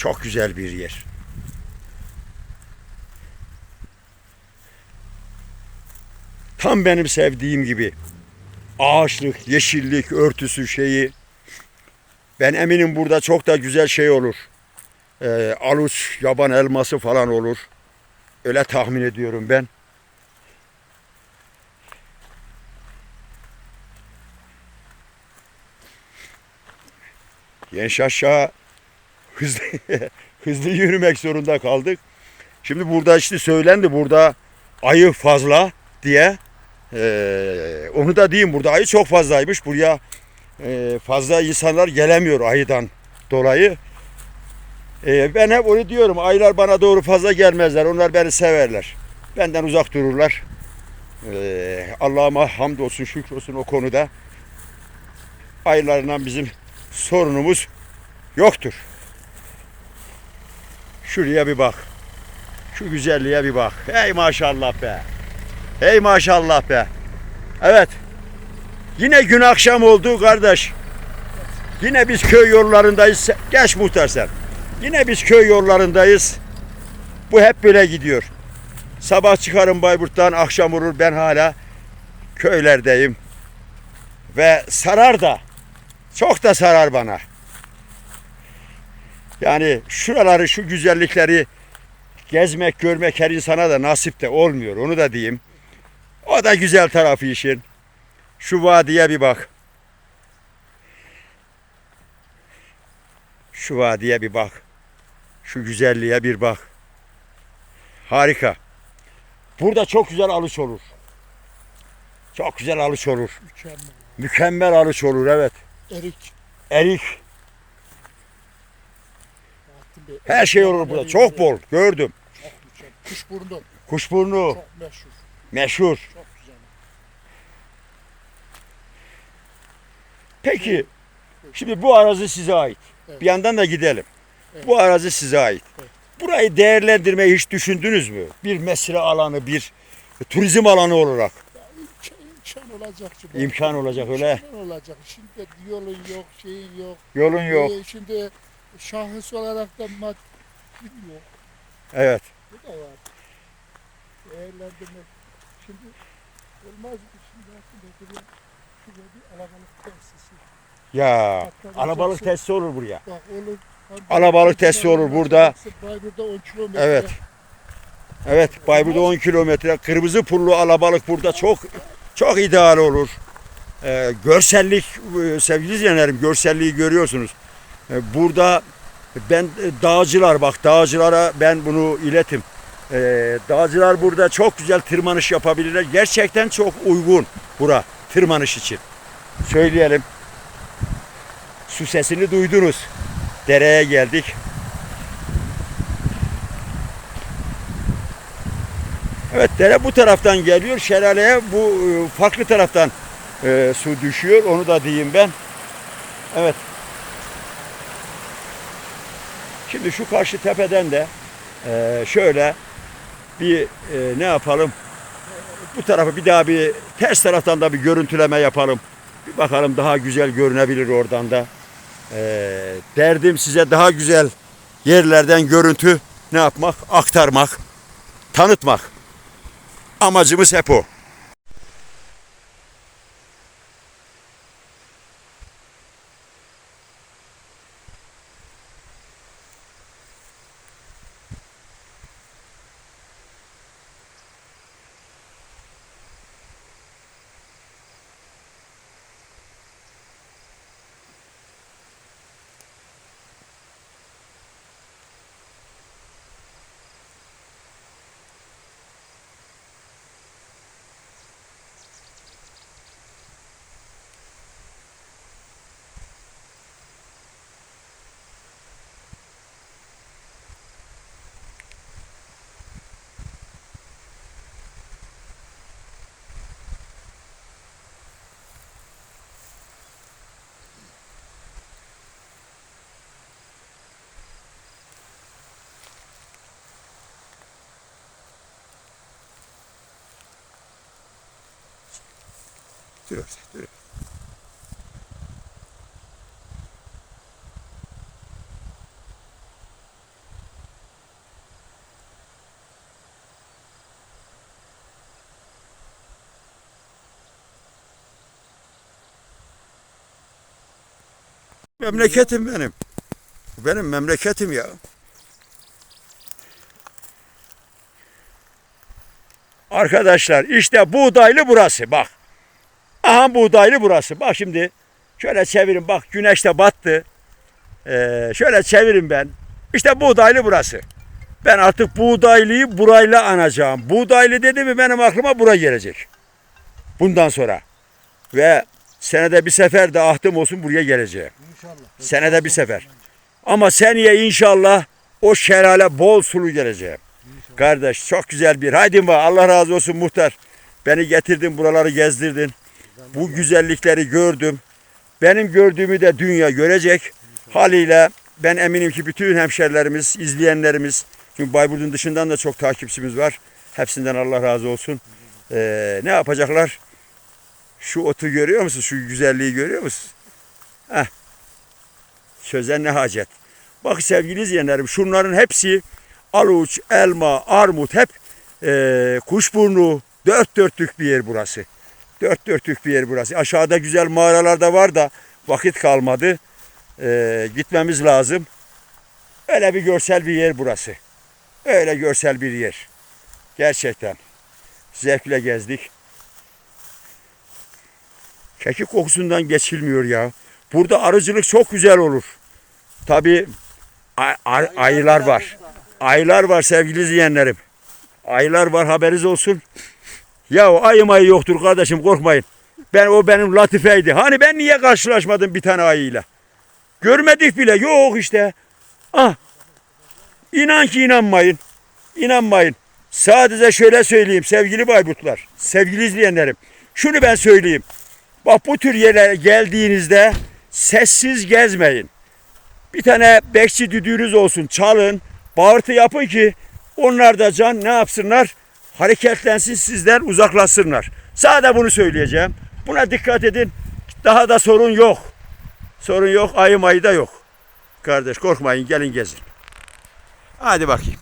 Çok güzel bir yer. Tam benim sevdiğim gibi. Ağaçlık, yeşillik, örtüsü şeyi. Ben eminim burada çok da güzel şey olur. Ee, aluç, yaban elması falan olur. Öyle tahmin ediyorum ben. Genç aşağı hızlı hızlı yürümek zorunda kaldık. Şimdi burada işte söylendi burada ayı fazla diye. Ee, onu da diyeyim burada ayı çok fazlaymış. Buraya e, fazla insanlar gelemiyor ayıdan dolayı. Ee, ben hep onu diyorum. Ayılar bana doğru fazla gelmezler. Onlar beni severler. Benden uzak dururlar. Ee, Allah'ıma hamdolsun, şükrolsun o konuda. Ayılarla bizim sorunumuz yoktur. Şuraya bir bak. Şu güzelliğe bir bak. Hey maşallah be. Hey maşallah be. Evet. Yine gün akşam oldu kardeş. Yine biz köy yollarındayız. Geç muhtar. Yine biz köy yollarındayız. Bu hep böyle gidiyor. Sabah çıkarım Bayburt'tan akşam olur ben hala köylerdeyim. Ve sarar da çok da sarar bana. Yani şuraları şu güzellikleri gezmek görmek her insana da nasip de olmuyor onu da diyeyim. O da güzel tarafı işin. Şu vadiye bir bak. Şu vadiye bir bak. Şu güzelliğe bir bak. Harika. Burada çok güzel alış olur. Çok güzel alış olur. Mükemmel. Mükemmel alış olur evet. Erik. Erik. Bahattin Bey. Her şey olur burada. Çok bol. Gördüm. Çok mükemmel. Kuşburnu. Kuşburnu Çok meşhur. meşhur. Çok güzel. Peki şimdi bu arazi size ait. Evet. Bir yandan da gidelim. Evet. Bu arazi size ait. Evet. Burayı değerlendirmeyi hiç düşündünüz mü? Bir mesire alanı, bir turizm alanı olarak İmkan, imkan olacak. şimdi. imkan olacak öyle. İmkan olacak. Şimdi yolun yok, şeyin yok. Yolun yok. Ee, şimdi şahıs olarak da maddi yok. Evet. Bu da var. Değerlendirmek. Şimdi olmaz mı? Şimdi buraya şurada bir alabalık tesisi. Ya Hatta alabalık tesisi olur buraya. Bak olur. Alabalık tesisi olur burada. Bayburt'ta 10 kilometre. Evet. Evet Bayburt'ta 10 kilometre. Kırmızı pullu alabalık burada çok çok ideal olur. Ee, görsellik e, sevgili izleyenlerim görselliği görüyorsunuz. Ee, burada ben e, dağcılar bak dağcılara ben bunu iletim. Ee, dağcılar burada çok güzel tırmanış yapabilirler. Gerçekten çok uygun bura tırmanış için. Söyleyelim. Su sesini duydunuz. Dereye geldik. Evet dere bu taraftan geliyor. Şelaleye bu e, farklı taraftan e, su düşüyor. Onu da diyeyim ben. Evet. Şimdi şu karşı tepeden de e, şöyle bir e, ne yapalım? Bu tarafı bir daha bir ters taraftan da bir görüntüleme yapalım. Bir bakalım daha güzel görünebilir oradan da. E, derdim size daha güzel yerlerden görüntü ne yapmak? Aktarmak, tanıtmak. Amacımız hep o. Duruyor, duruyor. Memleketim benim. Benim memleketim ya. Arkadaşlar işte buğdaylı burası bak. Aha buğdaylı burası. Bak şimdi şöyle çevirin bak güneş de battı. Ee, şöyle çevirin ben. İşte buğdaylı burası. Ben artık buğdaylıyı burayla anacağım. Buğdaylı dedi mi benim aklıma bura gelecek. Bundan sonra. Ve senede bir sefer de ahtım olsun buraya geleceğim. İnşallah. Senede bir sefer. Ama seneye inşallah o şelale bol sulu geleceğim. Kardeş çok güzel bir. Haydi bak Allah razı olsun muhtar. Beni getirdin buraları gezdirdin. Bu güzellikleri gördüm. Benim gördüğümü de dünya görecek. Haliyle ben eminim ki bütün hemşerilerimiz, izleyenlerimiz, çünkü Bayburt'un dışından da çok takipçimiz var. Hepsinden Allah razı olsun. Ee, ne yapacaklar? Şu otu görüyor musun? Şu güzelliği görüyor musun? Heh. Söze ne hacet. Bak sevgili izleyenlerim şunların hepsi aluç, elma, armut hep eee kuşburnu dört dörtlük bir yer burası. Dört dörtlük bir yer burası. Aşağıda güzel mağaralar da var da vakit kalmadı. Eee, gitmemiz lazım. Öyle bir görsel bir yer burası. Öyle görsel bir yer. Gerçekten. Zevkle gezdik. Kekik kokusundan geçilmiyor ya. Burada arıcılık çok güzel olur. Ay- ayılar var. Ayılar var sevgili izleyenlerim. Ayılar var haberiniz olsun. Ya ayı mayı yoktur kardeşim korkmayın. Ben o benim latifeydi. Hani ben niye karşılaşmadım bir tane ayıyla? Görmedik bile. Yok işte. Ah. İnan ki inanmayın. İnanmayın. Sadece şöyle söyleyeyim sevgili Bayburtlar, sevgili izleyenlerim. Şunu ben söyleyeyim. Bak bu tür yerlere geldiğinizde sessiz gezmeyin. Bir tane bekçi düdüğünüz olsun çalın. Bağırtı yapın ki onlar da can ne yapsınlar? Hareketlensin sizden uzaklaşsınlar. Sadece bunu söyleyeceğim. Buna dikkat edin. Daha da sorun yok. Sorun yok. Ayı mayı da yok. Kardeş korkmayın gelin gezin. Hadi bakayım.